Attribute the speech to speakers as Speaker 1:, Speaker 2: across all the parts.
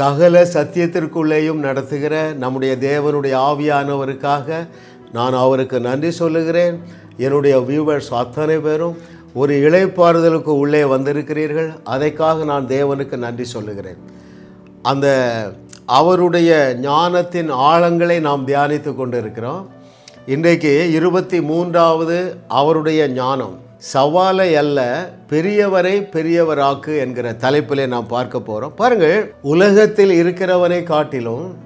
Speaker 1: சகல சத்தியத்திற்குள்ளேயும் நடத்துகிற நம்முடைய தேவனுடைய ஆவியானவருக்காக நான் அவருக்கு நன்றி சொல்லுகிறேன். என்னுடைய வியூவர்ஸ் அத்தனை பேரும் ஒரு இளைப்பாறுதலுக்கு உள்ளே வந்திருக்கிறீர்கள். அதைக்காக நான் தேவனுக்கு நன்றி சொல்லுகிறேன். அந்த அவருடைய ஞானத்தின் ஆழங்களை நாம் தியானித்து கொண்டு இருக்கிறோம் இன்றைக்கு இருபத்தி மூன்றாவது அவருடைய ஞானம். சவாலை அல்ல பெரியவரை பெரியவராக்கு என்கிற தலைப்பிலே நாம் பார்க்க போகிறோம் பாருங்கள் உலகத்தில் இருக்கிறவனை காட்டிலும்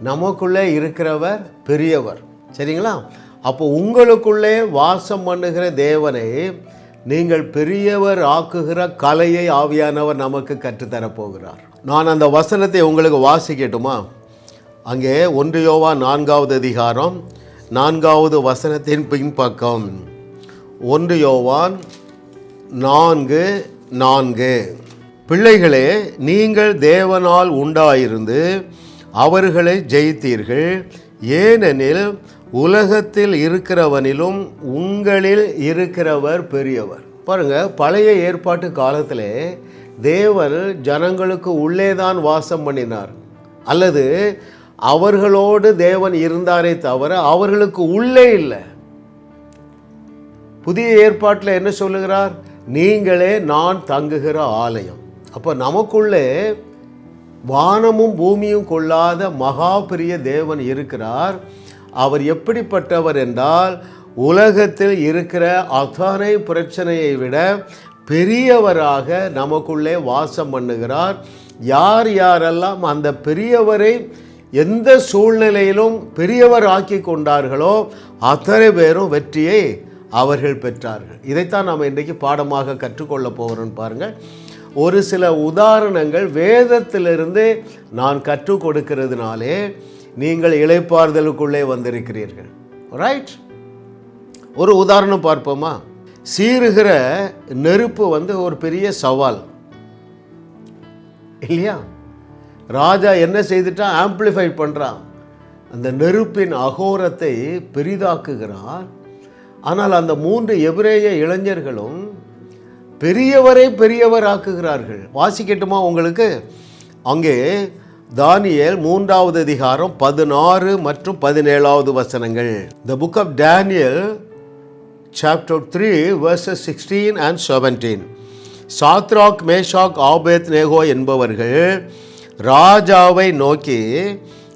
Speaker 1: நமக்குள்ளே இருக்கிறவர் பெரியவர். சரிங்களா? அப்போ உங்களுக்குள்ளே வாசம் பண்ணுகிற தேவனை நீங்கள் பெரியவர் ஆக்குகிற கலையை ஆவியானவர் நமக்கு கற்றுத்தரப்போகிறார் நான் அந்த வசனத்தை உங்களுக்கு வாசிக்கட்டுமா? அங்கே ஒன்று யோவா நான்காவது அதிகாரம் நான்காவது வசனத்தின் பின்பக்கம். ஒன்று யோவான் நான்கு நான்கு. பிள்ளைகளே நீங்கள் தேவனால் உண்டாயிருந்து அவர்களை ஜெயித்தீர்கள். ஏனெனில் உலகத்தில் இருக்கிறவனிலும் உங்களில் இருக்கிறவர் பெரியவர். பாருங்கள் பழைய ஏற்பாட்டு காலத்திலே தேவன் ஜனங்களுக்கு உள்ளே தான் வாசம் பண்ணினார். அல்லது அவர்களோடு தேவன் இருந்தாரே தவிர அவர்களுக்கு உள்ளே இல்லை. புதிய ஏற்பாட்டில் என்ன சொல்லுகிறார்? நீங்களே நான் தங்குகிற ஆலயம். அப்போ நமக்குள்ளே வானமும் பூமியும் கொள்ளாத மகா பெரிய தேவன் இருக்கிறார். அவர் எப்படிப்பட்டவர் என்றால் உலகத்தில் இருக்கிற அத்தனை பிரச்சனையை விட பெரியவராக நமக்குள்ளே வாசம் பண்ணுகிறார். யார் யாரெல்லாம் அந்த பெரியவரை எந்த சூழ்நிலையிலும் பெரியவர் ஆக்கி கொண்டார்களோ அத்தனை பேரும் வெற்றியை அவர்கள் பெற்றார்கள். இதைத்தான் நாம் இன்றைக்கு பாடமாக கற்றுக்கொள்ள போகிறோம் பாருங்கள் ஒரு சில உதாரணங்கள் வேதத்திலிருந்து நான் கற்றுக் கொடுக்கிறதுனாலே நீங்கள் இளைப்பாறுதலுக்குள்ளே வந்திருக்கிறீர்கள். ரைட் ஒரு உதாரணம் பார்ப்போமா? சீருகிற நெருப்பு வந்து ஒரு பெரிய சவால். இல்லையா? ராஜா என்ன செய்துட்டான் ஆம்பிளிஃபை பண்ணுறான் அந்த நெருப்பின் அகோரத்தை பெரிதாக்குகிறான் ஆனால் அந்த மூன்று எபிரேய இளைஞர்களும் பெரியவரை பெரியவர் ஆக்குகிறார்கள். வாசிக்கட்டுமா உங்களுக்கு? அங்கே தானியல் மூன்றாவது அதிகாரம் பதினாறு மற்றும் பதினேழாவது வசனங்கள். The book of Daniel chapter three verses sixteen and seventeen Shadrach Meshach Abednego என்பவர்கள் ராஜாவை நோக்கி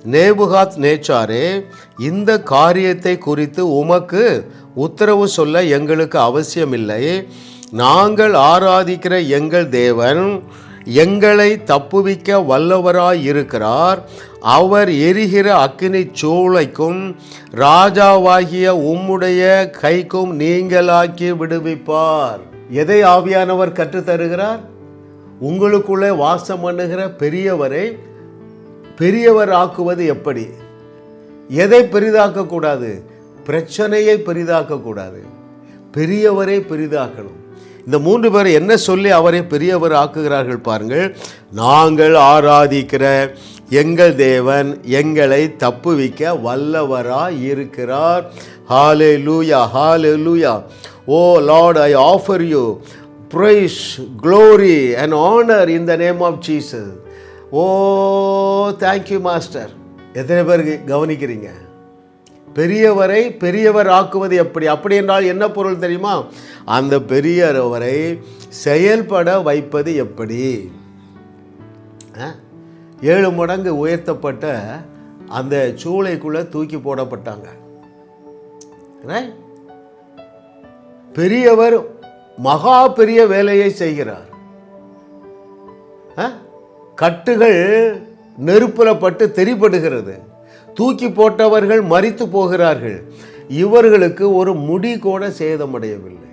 Speaker 1: நேபுகாத் நேச்சாரே இந்த காரியத்தை குறித்து உமக்கு உத்தரவு சொல்ல எங்களுக்கு அவசியமில்லை. நாங்கள் ஆராதிக்கிற எங்கள் தேவன் எங்களை தப்புவிக்க வல்லவராயிருக்கிறார் அவர் எரிகிற அக்கினி சூளைக்கும் ராஜாவாகிய உம்முடைய கைக்கும் நீங்களாக்கி விடுவிப்பார். எதை ஆவியானவர் கற்றுத்தருகிறார்? உங்களுக்குள்ளே வாசம் பண்ணுகிற பெரியவரை பெரியவர் ஆக்குவது எப்படி? எதை பெரிதாக்கக்கூடாது? பிரச்சனையை பெரிதாக்கக்கூடாது. பெரியவரை பெரிதாக்கணும். இந்த மூன்று பேர் என்ன சொல்லி அவரை பெரியவர் ஆக்குகிறார்கள் பாருங்கள். நாங்கள் ஆராதிக்கிற எங்கள் தேவன் எங்களை தப்புவிக்க வல்லவராய் இருக்கிறார். Hallelujah hallelujah oh Lord I offer you praise glory and honour in the name of Jesus oh thank you master எத்தனை பேருக்கு கவனிக்கிறீங்க? பெரியவரை பெரியவர் ஆக்குவது எப்படி? அப்படி என்றால் என்ன பொருள் தெரியுமா? அந்த பெரியவரை செயல்பட வைப்பது எப்படி? ஆ? ஏழு மடங்கு உயர்த்தப்பட்ட அந்த சூளைக்குள்ளே தூக்கி போடப்பட்டாங்க. பெரியவர் மகா பெரிய வேலையை செய்கிறார். ஆ? கட்டுகள் நெருப்பில் பட்டு தெரிப்படுகிறது தூக்கி போட்டவர்கள் மறித்து போகிறார்கள். இவர்களுக்கு ஒரு முடி கூட சேதமடையவில்லை.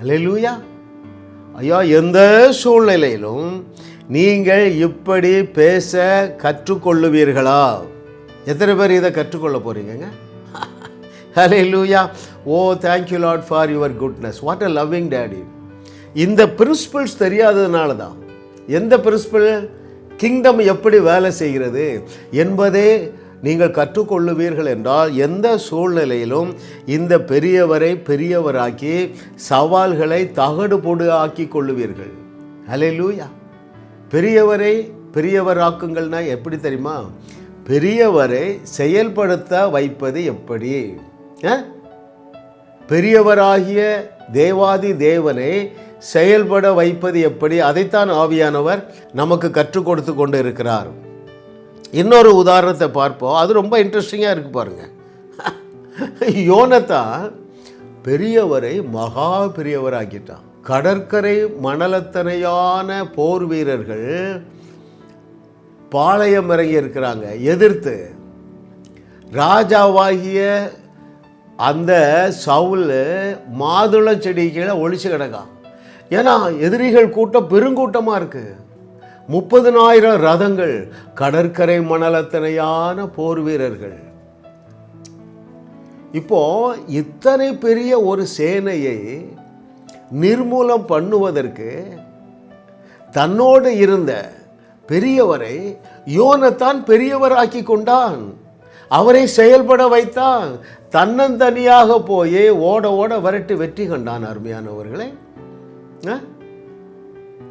Speaker 1: அல்லேலூயா ஐயா எந்த சூழ்நிலையிலும் நீங்கள் இப்படி பேச கற்றுக்கொள்ளுவீர்களா? எத்தனை பேர் இதை கற்றுக்கொள்ள போகிறீங்கங்க hallelujah oh thank you Lord for your goodness what a loving daddy இந்த பிரின்சிபல்ஸ் தெரியாததுனால தான் எந்த பிரின்சிபல் கிங்டம் எப்படி வேலை செய்கிறது என்பதே நீங்கள் கற்றுக்கொள்ளுவீர்கள் என்றால் எந்த சூழ்நிலையிலும் இந்த பெரியவரை பெரியவராக்கி சவால்களை தகடு பொடு ஆக்கி கொள்ளுவீர்கள். லூயா பெரியவரை பெரியவராக்குங்கள்னா எப்படி தெரியுமா? பெரியவரை செயல்படுத்த வைப்பது எப்படி? ஆ? பெரியவராகிய தேவாதி தேவனை செயல்பட வைப்பது எப்படி? அதைத்தான் ஆவியானவர் நமக்கு கற்றுக் கொடுத்து கொண்டு இருக்கிறார் இன்னொரு உதாரணத்தை பார்ப்போம். அது ரொம்ப இன்ட்ரெஸ்டிங்காக இருக்கு பாருங்க. யோனத்தான் பெரியவரை மகா பெரியவராக்கிட்டான். கடற்கரை மணலத்தனையான போர் வீரர்கள் பாளையம் இறங்கி இருக்கிறாங்க. எதிர்த்து ராஜாவாகிய அந்த சவுல் மாதுளை செடி கீழே ஒழிச்சு கிடக்கான். ஏன்னா எதிரிகள் கூட்டம் பெருங்கூட்டமாக இருக்கு. முப்பதுனாயிரம் ரதங்கள் கடற்கரை மணலத்தனையான போர் வீரர்கள். இப்போ இத்தனை பெரிய ஒரு சேனையை நிர்மூலம் பண்ணுவதற்கு தன்னோடு இருந்த பெரியவரை யோனத்தான் பெரியவராக்கி கொண்டான். அவரை செயல்பட வைத்தான். தன்னந்தனியாக போய் ஓட ஓட வரட்டு வெற்றி கண்டான் அருமையானவர்களை.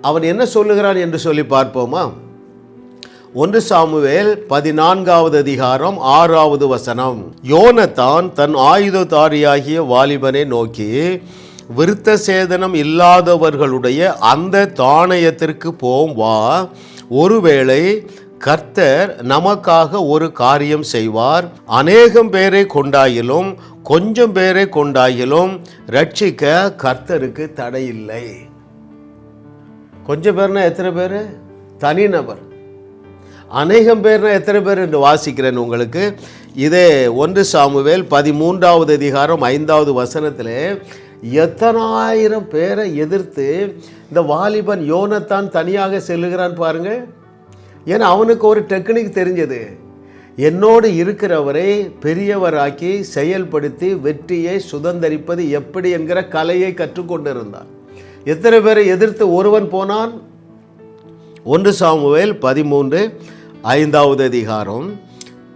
Speaker 1: அவன் என்ன சொல்லுகிறான் என்று சொல்லி பார்ப்போமா? ஒன்று சாமுவேல் பதினான்காவது அதிகாரம் ஆறாவது வசனம். யோனத்தான் தன் ஆயுததாரியாகிய வாலிபனை நோக்கி விருத்த சேதனம் இல்லாதவர்களுடைய அந்த தானயத்திற்கு போம் வா. ஒருவேளை கர்த்தர் நமக்காக ஒரு காரியம் செய்வார். அநேகம் பேரை கொண்டாயிலும் கொஞ்சம் பேரை கொண்டாயிலும் ரட்சிக்க கர்த்தருக்கு தடையில்லை. கொஞ்சம் பேர்னா எத்தனை பேர்? தனிநபர். அநேகம் பேர்னா எத்தனை பேர் என்று வாசிக்கிறேன் உங்களுக்கு. இதே ஒன்று சாமுவேல் பதிமூன்றாவது அதிகாரம் ஐந்தாவது வசனத்தில் எத்தனாயிரம் பேரை எதிர்த்து இந்த வாலிபன் யோனத்தான் தனியாக செல்லுகிறான் பாருங்கள். ஏன்னா அவனுக்கு ஒரு டெக்னிக் தெரிஞ்சது. என்னோடு இருக்கிறவரை பெரியவராக்கி செயல்படுத்தி வெற்றியை சுதந்தரிப்பது எப்படி என்கிற கலையை கற்றுக்கொண்டிருந்தான். எத்தனை பேரை எதிர்த்து ஒருவன் போனான்? ஒன்று சாமுவேல் பதிமூன்று ஐந்தாவது அதிகாரம்.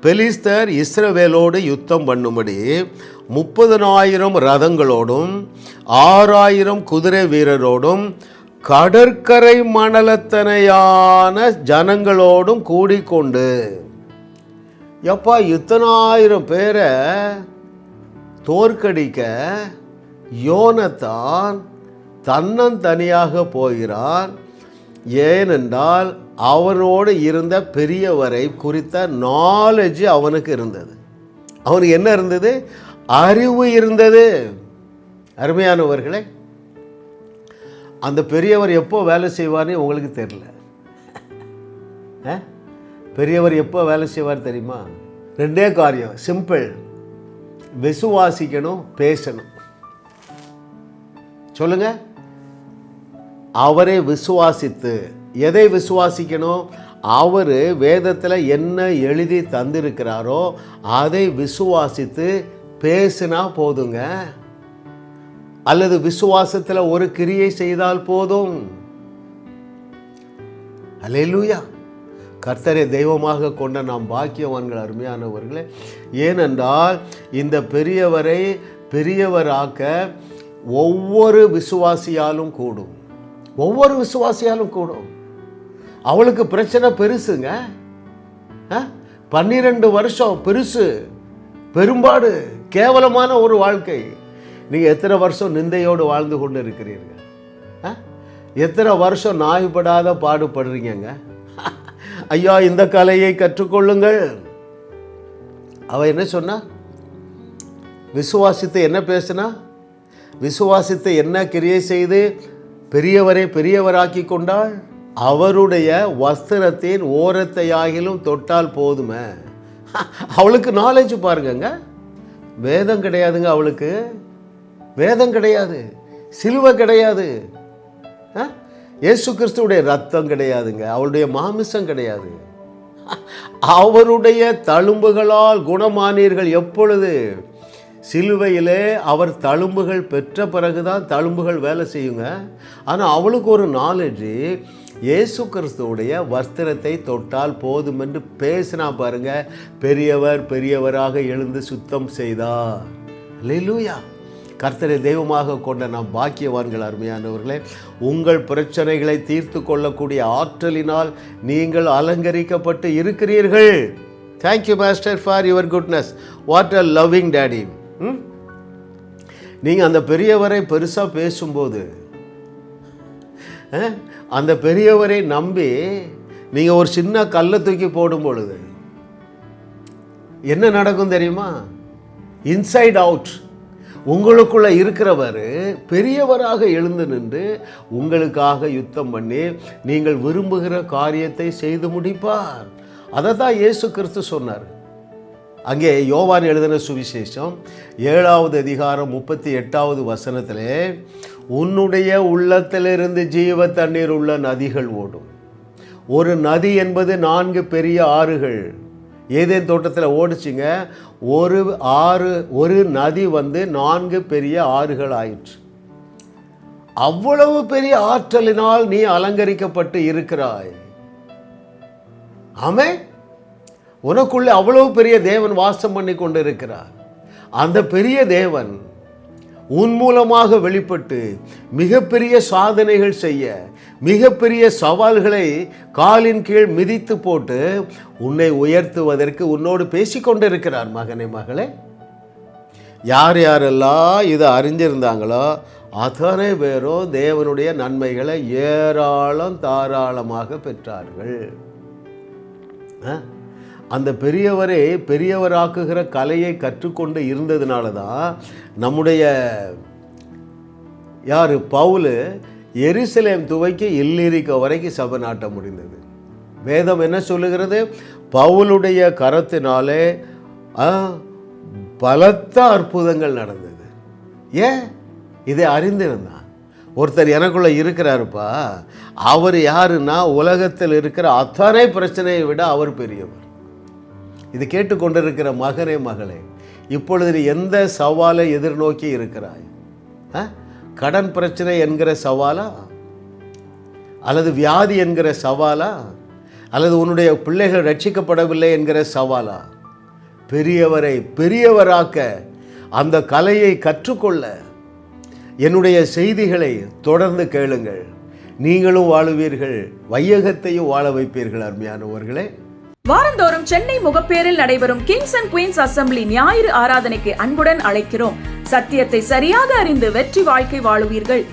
Speaker 1: பெலிஸ்தர் இஸ்ரவேலோடு யுத்தம் பண்ணும்படி முப்பதனாயிரம் ரதங்களோடும் ஆறாயிரம் குதிரை வீரரோடும் கடற்கரை மணலத்தனையான ஜனங்களோடும் கூடிக்கொண்டு எப்பா இத்தனாயிரம் பேரை தோற்கடிக்க யோனத்தான் தன்னந்தனியாக போகிறான் ஏனென்றால் அவனோடு இருந்த பெரியவரை குறித்த நாலேஜ் அவனுக்கு இருந்தது. அவனுக்கு என்ன இருந்தது? அறிவு இருந்தது. அருமையானவர்களே அந்த பெரியவர் எப்போ வேலை செய்வார்னு உங்களுக்கு தெரில ஆ? பெரியவர் எப்போ வேலை செய்வார் தெரியுமா? ரெண்டே காரியம். சிம்பிள் விசுவாசிக்கணும் பேசணும். சொல்லுங்க. அவரை விசுவாசித்து எதை விசுவாசிக்கணும்? அவர் வேதத்தில் என்ன எழுதி தந்திருக்கிறாரோ அதை விசுவாசித்து பேசினா போதுங்க. அல்லது விசுவாசத்தில் ஒரு கிரியை செய்தால் போதும். அல்லேலூயா. கர்த்தரை தெய்வமாக கொண்ட நாம் பாக்கியவான்கள் அருமையானவர்களே ஏனென்றால் இந்த பெரியவரை பெரியவராக்க ஒவ்வொரு விசுவாசியாலும் கூடும். ஒவ்வொரு விசுவாசியாலும் கூடும். அவளுக்கு பிரச்சனை பெருசுங்க. ஆ? வருஷம் பெருசு பெரும்பாடு கேவலமான ஒரு வாழ்க்கை. நீங்கள் எத்தனை வருஷம் நிந்தையோடு வாழ்ந்து கொண்டு இருக்கிறீர்கள் ஆ? எத்தனை வருஷம் நாய்படாத பாடுபடுறீங்கங்க? ஐயா இந்த கலையை கற்றுக்கொள்ளுங்கள். அவ என்ன சொன்னா? விசுவாசித்து என்ன பேசுனா? விசுவாசித்து என்ன கிரியை செய்து பெரியவரை பெரியவராக்கி கொண்டாள்? அவருடைய வஸ்திரத்தின் ஓரத்தையாகிலும் தொட்டால் போதுமே. அவளுக்கு நாலேஜ் பாருங்கங்க. வேதம் கிடையாதுங்க அவளுக்கு. வேதம் கிடையாது சிலுவை கிடையாது. ஆ? இயேசு கிறிஸ்துவுடைய ரத்தம் கிடையாதுங்க அவளுடைய மாமிசம் கிடையாது. அவருடைய தழும்புகளால் குணமானீர்கள் எப்பொழுது? சிலுவையிலே அவர் தழும்புகள் பெற்ற பிறகுதான் தழும்புகள் வேலை செய்யுங்க. ஆனால் அவளுக்கு ஒரு நாலேஜ் இயேசு கிறிஸ்துவுடைய வஸ்திரத்தை தொட்டால் போதும் என்று பேசினா பாருங்க பெரியவர் பெரியவராக எழுந்து சுத்தம் செய்தார். லெலூயா கர்த்தரை தெய்வமாக கொண்ட நாம் பாக்கியவான்கள் அருமையானவர்களே உங்கள் பிரச்சனைகளை தீர்த்து கொள்ளக்கூடிய ஆற்றலினால் நீங்கள் அலங்கரிக்கப்பட்டு இருக்கிறீர்கள். Thank you master for your goodness what a loving daddy hmm நீங்கள் அந்த பெரியவரை பெருசாக பேசும்போது அந்த பெரியவரை நம்பி நீங்கள் ஒரு சின்ன கல்லை தூக்கி போடும் பொழுது என்ன நடக்கும் தெரியுமா? இன்சைட் அவுட் உங்களுக்குள்ளே இருக்கிறவர் பெரியவராக எழுந்து நின்று உங்களுக்காக யுத்தம் பண்ணி நீங்கள் விரும்புகிற காரியத்தை செய்து முடிப்பார். அதை தான் இயேசு கிறிஸ்து சொன்னார். அங்கே யோவான் எழுதின சுவிசேஷம் ஏழாவது அதிகாரம் முப்பத்தி எட்டாவது வசனத்திலே உன்னுடைய உள்ளத்திலிருந்து ஜீவ தண்ணீர் உள்ள நதிகள் ஓடும். ஒரு நதி என்பது நான்கு பெரிய ஆறுகள். ஏதேன் தோட்டத்தில் ஓடிச்சிங்க. ஒரு ஆறு ஒரு நதி வந்து நான்கு பெரிய ஆறுகள் ஆயிற்று. அவ்வளவு பெரிய ஆற்றலினால் நீ அலங்கரிக்கப்பட்டு இருக்கிறாய். ஆமே? உனக்குள்ளே அவ்வளவு பெரிய தேவன் வாசம் பண்ணி கொண்டு இருக்கிறார் அந்த பெரிய தேவன் உன் மூலமாக வெளிப்பட்டு மிகப்பெரிய சாதனைகள் செய்ய மிகப்பெரிய சவால்களை காலின் கீழ் மிதித்து போட்டு உன்னை உயர்த்துவதற்கு உன்னோடு பேசிக்கொண்டிருக்கிறார் மகனே மகளே யார் யாரெல்லாம் இதை அறிஞ்சிருந்தாங்களோ அத்தனை பேரும் தேவனுடைய நன்மைகளை ஏராளம் தாராளமாக பெற்றார்கள் ஆ? அந்த பெரியவரே பெரியவராக்குகிற கலையை கற்றுக்கொண்டு இருந்ததுனால தான் நம்முடைய யார்? பவுலு எருசலேம் துவைக்கு இல்லிரிக்க வரைக்கும் சபை நாட்ட முடிந்தது. வேதம் என்ன சொல்லுகிறது? பவுலுடைய கரத்தினாலே ஆ, பலத்த அற்புதங்கள் நடந்தது. ஏன்? இதை அறிந்திருந்தான் ஒருத்தர் எனக்குள்ளே இருக்கிறாருப்பா. அவர் யாருன்னா உலகத்தில் இருக்கிற அத்தனை பிரச்சனையை விட அவர் பெரியவர். இது கேட்டுக்கொண்டிருக்கிற மகனே மகளே இப்பொழுது நீ எந்த சவாலை எதிர்நோக்கி இருக்கிறாய்? ஆ? கடன் பிரச்சனை என்கிற சவாலா? அல்லது வியாதி என்கிற சவாலா? அல்லது உன்னுடைய பிள்ளைகள் ரட்சிக்கப்படவில்லை என்கிற சவாலா? பெரியவரை பெரியவராக்க அந்த கலையை கற்றுக்கொள்ள என்னுடைய செய்திகளை தொடர்ந்து கேளுங்கள். நீங்களும் வாழுவீர்கள். வையகத்தையும் வாழ வைப்பீர்கள் அருமையானவர்களே.
Speaker 2: வாரந்தோறும் சென்னை முகப்பேரில் நடைபெறும் கிங்ஸ் அண்ட் குயின்ஸ் அசம்பிளி ஞாயிறு ஆராதனைக்கு அன்புடன் அழைக்கிறோம். சத்தியத்தை சரியாக அறிந்து வெற்றி வாழ்க்கை வாழுவீர்கள்.